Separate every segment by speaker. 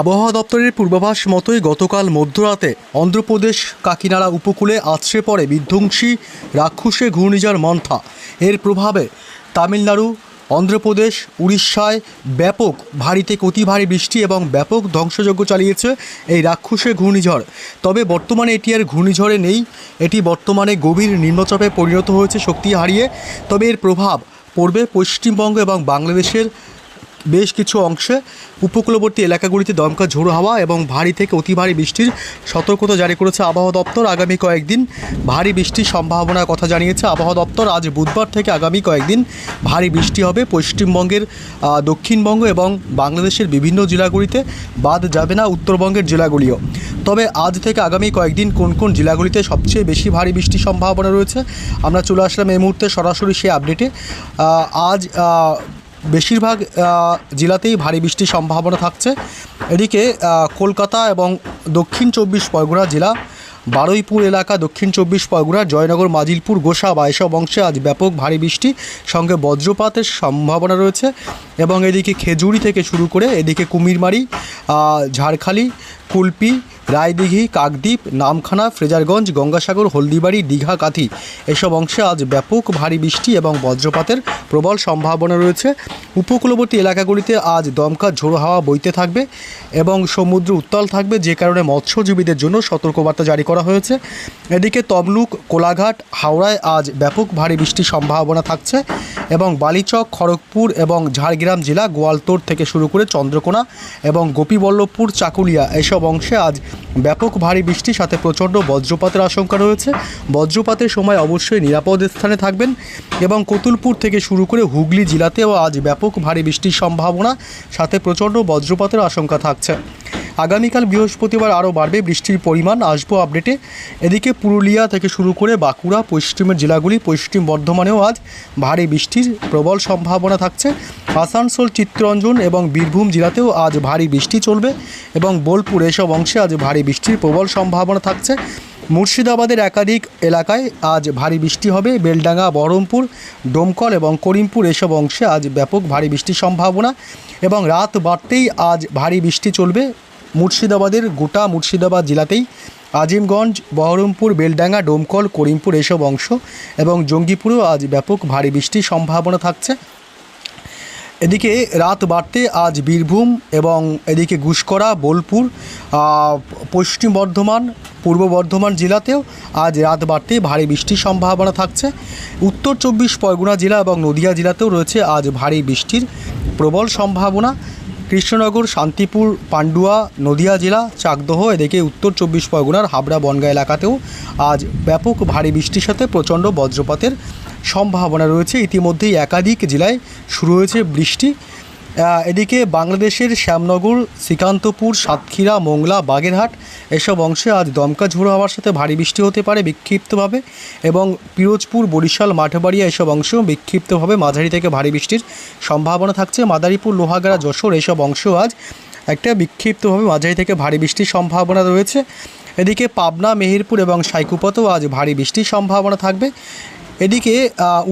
Speaker 1: আবহাওয়া দপ্তরের পূর্বাভাস মতোই গতকাল মধ্যরাতে অন্ধ্রপ্রদেশ কাকিনাড়া উপকূলে আছড়ে পড়ে বিধ্বংসী রাক্ষসে ঘূর্ণিঝড় মন্থা। এর প্রভাবে তামিলনাড়ু, অন্ধ্রপ্রদেশ, উড়িষ্যায় ব্যাপক ভারীতে অতি ভারী বৃষ্টি এবং ব্যাপক ধ্বংসযজ্ঞ চালিয়েছে এই রাক্ষসে ঘূর্ণিঝড়। তবে বর্তমানে এটি আর ঘূর্ণিঝড়ে নেই। এটি বর্তমানে গভীর নিম্নচাপে পরিণত হয়েছে শক্তি হারিয়ে। তবে এর প্রভাব পড়বে পশ্চিমবঙ্গ এবং বাংলাদেশের বেশ কিছু অংশে উপকূলবর্তী এলাকাগুলিতে দমকা ঝোড়ো হাওয়া এবং ভারী থেকে অতি ভারী বৃষ্টির সতর্কতা জারি করেছে আবহাওয়া দপ্তর। আগামী কয়েকদিন ভারী বৃষ্টির সম্ভাবনার কথা জানিয়েছে আবহাওয়া দপ্তর। আজ বুধবার থেকে আগামী কয়েকদিন ভারী বৃষ্টি হবে পশ্চিমবঙ্গের দক্ষিণবঙ্গ এবং বাংলাদেশের বিভিন্ন জেলাগুলিতে। বাদ যাবে না উত্তরবঙ্গের জেলাগুলিও। তবে আজ থেকে আগামী কয়েকদিন কোন কোন জেলাগুলিতে সবচেয়ে বেশি ভারী বৃষ্টির সম্ভাবনা রয়েছে? আমরা চলে আসলাম এই মুহূর্তে সরাসরি সেই আপডেটে। আজ বেশিরভাগ জেলাতেই ভারী বৃষ্টির সম্ভাবনা থাকছে। এদিকে কলকাতা এবং দক্ষিণ চব্বিশ পরগনা জেলা, বারুইপুর এলাকা, দক্ষিণ চব্বিশ পরগনা, জয়নগর, মাজিলপুর, গোসা বা এসব অংশে আজ ব্যাপক ভারী বৃষ্টি, সঙ্গে বজ্রপাতের সম্ভাবনা রয়েছে। এবং এদিকে খেজুরি থেকে শুরু করে এদিকে কুমিরমারি ঝাড়খালি, কুলপি রায়দিঘি, কাকদ্বীপ, নামখানা, ফ্রেজারগঞ্জ, গঙ্গাসাগর, হলদিবাড়ি, দীঘা, কাথি। এসব অংশে আজ ব্যাপক ভারী বৃষ্টি এবং বজ্রপাতের প্রবল সম্ভাবনা রয়েছে। উপকূলবর্তী এলাকাগুলিতে আজ দমকা ঝোড়ো হাওয়া বইতে থাকবে এবং সমুদ্র উত্তাল থাকবে, যে কারণে মৎস্যজীবীদের জন্য সতর্কবার্তা জারি করা হয়েছে। এদিকে তমলুক, কোলাঘাট, হাওড়ায় আজ ব্যাপক ভারী বৃষ্টির সম্ভাবনা থাকছে। এবং বালিচক, খড়গপুর এবং ঝাড়গ্রাম জেলা গোয়ালতোড় থেকে শুরু করে চন্দ্রকোনা এবং গোপীবল্লভপুর, চাকুলিয়া এসব অংশে আজ ব্যাপক ভারী বৃষ্টির সাথে প্রচণ্ড বজ্রপাতের আশঙ্কা রয়েছে। বজ্রপাতের সময় অবশ্যই নিরাপদ স্থানে থাকবেন এবং কতুলপুর থেকে শুরু করে হুগলি জেলাতেও আজ ব্যাপক ভারী বৃষ্টির সম্ভাবনা, সাথে প্রচণ্ড বজ্রপাতের আশঙ্কা থাকছে। আগামীকাল বৃহস্পতিবার আরও বাড়বে বৃষ্টির পরিমাণ। আসব আপডেটে। এদিকে পুরুলিয়া থেকে শুরু করে বাঁকুড়া, পশ্চিমের জেলাগুলি, পশ্চিম বর্ধমানেও আজ ভারী বৃষ্টির প্রবল সম্ভাবনা থাকছে। আসানসোল, চিত্তরঞ্জন এবং বীরভূম জেলাতেও আজ ভারী বৃষ্টি চলবে এবং বোলপুর এসব অংশে আজ ভারী বৃষ্টির প্রবল সম্ভাবনা থাকছে। মুর্শিদাবাদের একাধিক এলাকায় আজ ভারী বৃষ্টি হবে। বেলডাঙ্গা, বহরমপুর, ডোমকল এবং করিমপুর এসব অংশে আজ ব্যাপক ভারী বৃষ্টির সম্ভাবনা এবং রাত বাড়তেই আজ ভারী বৃষ্টি চলবে। মুর্শিদাবাদের গোটা মুর্শিদাবাদ জেলাতেই আজিমগঞ্জ, বহরমপুর, বেলডাঙ্গা, ডোমকল, করিমপুর এসব অংশ এবং জঙ্গিপুরেও আজ ব্যাপক ভারী বৃষ্টির সম্ভাবনা থাকছে। এদিকে রাত বাড়তে আজ বীরভূম এবং এদিকে গুসকরা বোলপুর পশ্চিম বর্ধমান, পূর্ব বর্ধমান জেলাতেও আজ রাত বাড়তে ভারী বৃষ্টির সম্ভাবনা থাকছে। উত্তর চব্বিশ পরগনা জেলা এবং নদিয়া জেলাতেও রয়েছে আজ ভারী বৃষ্টির প্রবল সম্ভাবনা। কৃষ্ণনগর, শান্তিপুর, পান্ডুয়া, নদিয়া জেলা, চাকদহ, এদিকে উত্তর চব্বিশ পরগনার হাবড়া, বনগা এলাকাতেও আজ ব্যাপক ভারী বৃষ্টির সাথে প্রচণ্ড বজ্রপাতের সম্ভাবনা রয়েছে। ইতিমধ্যেই একাধিক জেলায় শুরু হয়েছে বৃষ্টি। এদিকে বাংলাদেশের শ্যামনগর, শ্রীকান্তপুর, সাতক্ষীরা, মোংলা, বাগেরহাট, এসব অংশে আজ দমকা ঝোড়ো হওয়ার সাথে ভারী বৃষ্টি হতে পারে বিক্ষিপ্তভাবে এবং পিরোজপুর, বরিশাল, মাঠবাড়িয়া এসব অংশেও বিক্ষিপ্তভাবে মাঝারি থেকে ভারী বৃষ্টির সম্ভাবনা থাকছে। মাদারীপুর, লোহাগাড়া, যশোর এসব অংশেও আজ একটা বিক্ষিপ্তভাবে মাঝারি থেকে ভারী বৃষ্টির সম্ভাবনা রয়েছে। এদিকে পাবনা, মেহেরপুর এবং সাইকুপাতেও আজ ভারী বৃষ্টির সম্ভাবনা থাকবে। এদিকে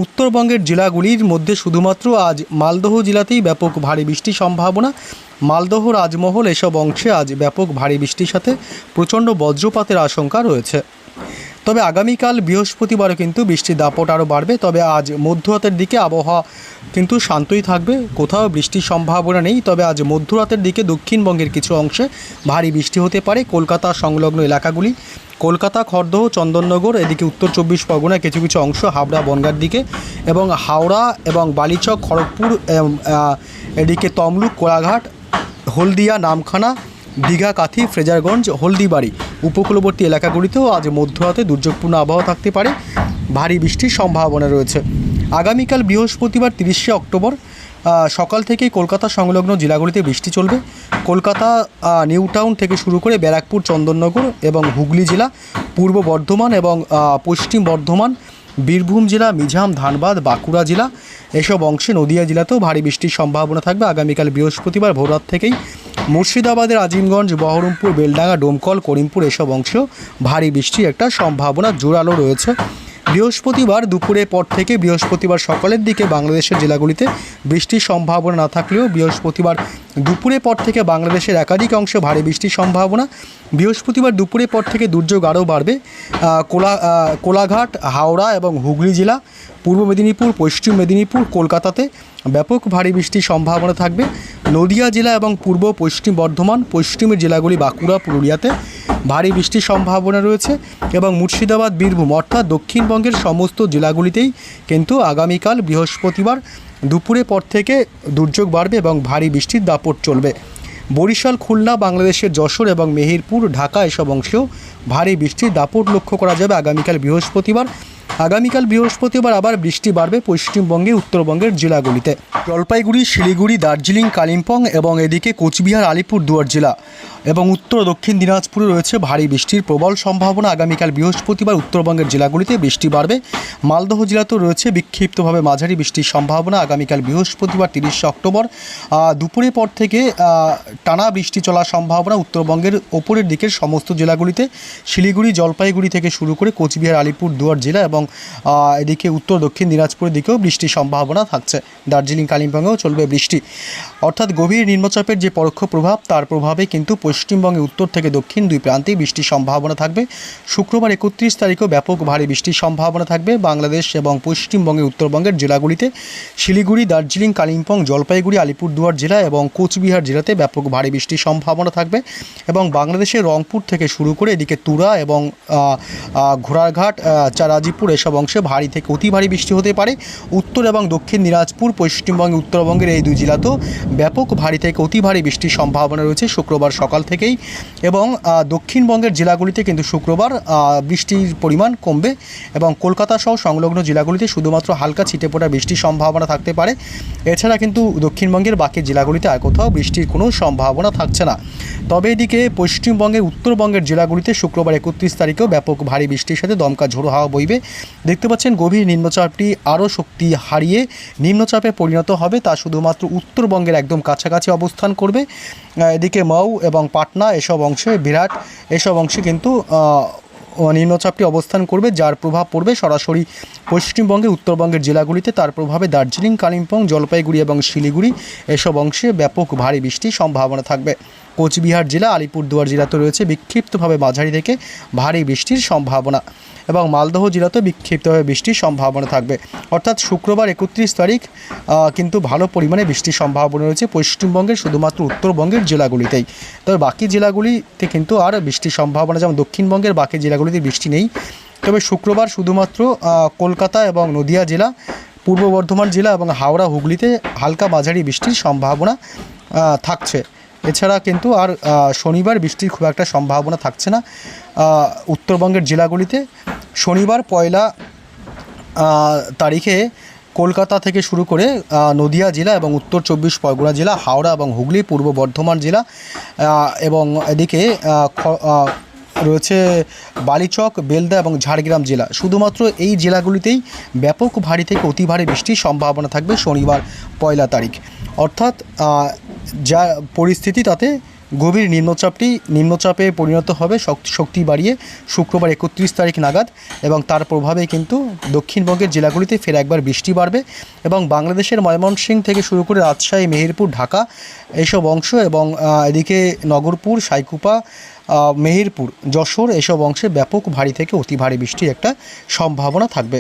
Speaker 1: উত্তরবঙ্গের জেলাগুলির মধ্যে শুধুমাত্র আজ মালদহ জেলাতেই ব্যাপক ভারী বৃষ্টির সম্ভাবনা। মালদহ রাজমহল এসব অংশে আজ ব্যাপক ভারী বৃষ্টির সাথে প্রচণ্ড বজ্রপাতের আশঙ্কা রয়েছে। তবে আগামীকাল বৃহস্পতিবারও কিন্তু বৃষ্টির দাপট আরও বাড়বে, তবে আজ মধ্যরাতের দিকে আবহাওয়া কিন্তু শান্তই থাকবে, কোথাও বৃষ্টির সম্ভাবনা নেই, তবে আজ মধ্যরাতের দিকে দক্ষিণবঙ্গের কিছু অংশে ভারী বৃষ্টি হতে পারে, কলকাতা সংলগ্ন এলাকাগুলি, কলকাতা খড়দহ চন্দননগর, এদিকে উত্তর চব্বিশ পরগনায় কিছু কিছু অংশ, হাবড়া, বনগার দিকে, এবং হাওড়া এবং বালিচক, খড়গপুর এদিকে তমলুক, কোলাঘাট, হলদিয়া, নামখানা, দীঘা, কাথি, ফ্রেজারগঞ্জ, হলদিবাড়ি। উপকূলবর্তী এলাকাগুলিতেও আজ মধ্যরাতে দুর্যোগপূর্ণ আবহাওয়া থাকতে পারে। ভারী বৃষ্টির সম্ভাবনা রয়েছে। আগামীকাল বৃহস্পতিবার তিরিশে অক্টোবর সকাল থেকেই কলকাতা সংলগ্ন জেলাগুলিতে বৃষ্টি চলবে। কলকাতা নিউ টাউন থেকে শুরু করে ব্যারাকপুর, চন্দননগর এবং হুগলি জেলা, পূর্ব বর্ধমান এবং পশ্চিম বর্ধমান, বীরভূম জেলা মিঝাম ধানবাদ, বাঁকুড়া জেলা এসব অংশে নদিয়া জেলাতেও ভারী বৃষ্টির সম্ভাবনা থাকবে। আগামীকাল বৃহস্পতিবার ভোররাত থেকেই মুর্শিদাবাদের আজিমগঞ্জ বহরমপুর বেলডাঙ্গা ডোমকল করিমপুর এসব অংশেও ভারী বৃষ্টির একটা সম্ভাবনা জোরালো রয়েছে। বৃহস্পতিবার দুপুরের পর থেকে বৃহস্পতিবার সকালের দিকে বাংলাদেশের জেলাগুলিতে বৃষ্টির সম্ভাবনা না থাকলেও বৃহস্পতিবার দুপুরের পর থেকে বাংলাদেশের একাধিক অংশে ভারী বৃষ্টির সম্ভাবনা। বৃহস্পতিবার দুপুরের পর থেকে দুর্যোগ আরও বাড়বে। কোলা কোলাঘাট, হাওড়া এবং হুগলি জেলা, পূর্ব মেদিনীপুর, পশ্চিম মেদিনীপুর, কলকাতাতে ব্যাপক ভারী বৃষ্টির সম্ভাবনা থাকবে। নদিয়া জেলা এবং পূর্ব পশ্চিম বর্ধমান, পশ্চিমের জেলাগুলি বাঁকুড়া, পুরুলিয়াতে ভারী বৃষ্টির সম্ভাবনা রয়েছে এবং মুর্শিদাবাদ, বীরভূম অর্থাৎ দক্ষিণবঙ্গের সমস্ত জেলাগুলিতেই কিন্তু আগামীকাল বৃহস্পতিবার দুপুরের পর থেকে দুর্যোগ বাড়বে এবং ভারী বৃষ্টির দাপট চলবে। বরিশাল, খুলনা, বাংলাদেশের যশোর এবং মেহেরপুর, ঢাকা এসব অংশেও ভারী বৃষ্টির দাপট লক্ষ্য করা যাবে আগামীকাল বৃহস্পতিবার। আগামীকাল বৃহস্পতিবার আবার বৃষ্টি বাড়বে পশ্চিমবঙ্গে, উত্তরবঙ্গের জেলাগুলিতে। জলপাইগুড়ি, শিলিগুড়ি, দার্জিলিং, কালিম্পং এবং এদিকে কোচবিহার আলিপুর দুয়ার জেলা। এবং উত্তর দক্ষিণ দিনাজপুরে রয়েছে ভারী বৃষ্টির প্রবল সম্ভাবনা। আগামীকাল বৃহস্পতিবার উত্তরবঙ্গের জেলাগুলিতে বৃষ্টি বাড়বে। মালদহ জেলাতেও রয়েছে বিক্ষিপ্তভাবে মাঝারি বৃষ্টির সম্ভাবনা। আগামীকাল বৃহস্পতিবার তিরিশে অক্টোবর আহ, দুপুরের পর থেকে টানা বৃষ্টি চলার সম্ভাবনা উত্তরবঙ্গের ওপরের দিকের সমস্ত জেলাগুলিতে। শিলিগুড়ি জলপাইগুড়ি থেকে শুরু করে কোচবিহার আলিপুর দুয়ার জেলা এবং এদিকে উত্তর দক্ষিণ দিনাজপুরের দিকেও বৃষ্টির সম্ভাবনা থাকছে। দার্জিলিং কালিম্পংয়েও চলবে বৃষ্টি। অর্থাৎ গভীর নিম্নচাপের যে পরোক্ষ প্রভাব তার প্রভাবে কিন্তু পশ্চিমবঙ্গে উত্তর থেকে দক্ষিণ দুই প্রান্তেই বৃষ্টির সম্ভাবনা থাকবে। শুক্রবার একত্রিশ তারিখেও ব্যাপক ভারী বৃষ্টির সম্ভাবনা থাকবে। বাংলাদেশ এবং পশ্চিমবঙ্গের উত্তরবঙ্গের জেলাগুলিতে শিলিগুড়ি দার্জিলিং কালিম্পং জলপাইগুড়ি আলিপুরদুয়ার জেলা এবং কোচবিহার জেলাতে ব্যাপক ভারী বৃষ্টির সম্ভাবনা থাকবে এবং বাংলাদেশের রংপুর থেকে শুরু করে এদিকে তুরা এবং আহ, চারাজিপুর এসব অংশে ভারী থেকে অতি ভারী বৃষ্টি হতে পারে। উত্তর এবং দক্ষিণ দিনাজপুর পশ্চিমবঙ্গে উত্তরবঙ্গের এই দুই জেলাতেও ব্যাপক ভারী থেকে অতি ভারী বৃষ্টির সম্ভাবনা রয়েছে। শুক্রবার সকাল থেকেই এবং দক্ষিণবঙ্গের জেলাগুলিতে কিন্তু শুক্রবার বৃষ্টির পরিমাণ কমবে এবং কলকাতা সহ সংলগ্ন জেলাগুলিতে শুধুমাত্র হালকা ছিটে পড়া বৃষ্টির সম্ভাবনা থাকতে পারে। এছাড়া কিন্তু দক্ষিণবঙ্গের বাকি জেলাগুলিতে আর কোথাও বৃষ্টির কোনো সম্ভাবনা থাকছে না। তবে এদিকে পশ্চিমবঙ্গের, উত্তরবঙ্গের জেলাগুলিতে শুক্রবার একত্রিশ তারিখেও ব্যাপক ভারী বৃষ্টির সাথে দমকা ঝোড়ো হাওয়া বইবে। দেখতে পাচ্ছেন, গভীর নিম্নচাপটি আরও শক্তি হারিয়ে নিম্নচাপে পরিণত হবে। তা শুধুমাত্র উত্তরবঙ্গের একদম কাছাকাছি অবস্থান করবে। এদিকে মৌ এবং পাটনা, এসব অংশে বিরাট, এসব অংশে কিন্তু নিম্নচাপটি অবস্থান করবে, যার প্রভাব পড়বে সরাসরি পশ্চিমবঙ্গে, উত্তরবঙ্গের জেলাগুলিতে। তার প্রভাবে দার্জিলিং, কালিম্পং, জলপাইগুড়ি এবং শিলিগুড়ি এসব অংশে ব্যাপক ভারী বৃষ্টির সম্ভাবনা থাকবে। কোচবিহার জেলা, আলিপুরদুয়ার জেলাতে রয়েছে বিক্ষিপ্তভাবে মাঝারি থেকে ভারী বৃষ্টির সম্ভাবনা। এবং মালদহ জেলাতেও বিক্ষিপ্তভাবে বৃষ্টির সম্ভাবনা থাকবে। অর্থাৎ শুক্রবার একত্রিশ তারিখ কিন্তু ভালো পরিমাণে বৃষ্টির সম্ভাবনা রয়েছে পশ্চিমবঙ্গের শুধুমাত্র উত্তরবঙ্গের জেলাগুলিতেই। তবে বাকি জেলাগুলিতে কিন্তু আর বৃষ্টির সম্ভাবনা যেমন দক্ষিণবঙ্গের বাকি জেলাগুলিতে বৃষ্টি নেই। তবে শুক্রবার শুধুমাত্র কলকাতা এবং নদিয়া জেলা, পূর্ব বর্ধমান জেলা এবং হাওড়া হুগলিতে হালকা মাঝারি বৃষ্টির সম্ভাবনা থাকছে। এছাড়া কিন্তু আর শনিবার বৃষ্টির খুব একটা সম্ভাবনা থাকছে না। উত্তরবঙ্গের জেলাগুলিতে শনিবার পয়লা তারিখে কলকাতা থেকে শুরু করে নদিয়া জেলা এবং উত্তর চব্বিশ পরগনা জেলা, হাওড়া এবং হুগলি, পূর্ব বর্ধমান জেলা এবং এদিকে রয়েছে বালিচক, বেলদা এবং ঝাড়গ্রাম জেলা। শুধুমাত্র এই জেলাগুলিতেই ব্যাপক ভারী থেকে অতি ভারী বৃষ্টির সম্ভাবনা থাকবে শনিবার পয়লা তারিখ। অর্থাৎ যা পরিস্থিতি তাতে গভীর নিম্নচাপটি, নিম্নচাপে পরিণত হবে, শক্তি বাড়িয়ে শুক্রবার একত্রিশ তারিখ নাগাদ এবং তার প্রভাবে কিন্তু দক্ষিণবঙ্গের জেলাগুলিতে ফের একবার বৃষ্টি বাড়বে এবং বাংলাদেশের ময়মনসিংহ থেকে শুরু করে রাজশাহী, মেহেরপুর, ঢাকা এইসব অংশ এবং এদিকে নগরপুর, সাইকুপা মেহেরপুর যশোর এসব অংশে ব্যাপক ভারী থেকে অতি ভারী বৃষ্টির একটা সম্ভাবনা থাকবে।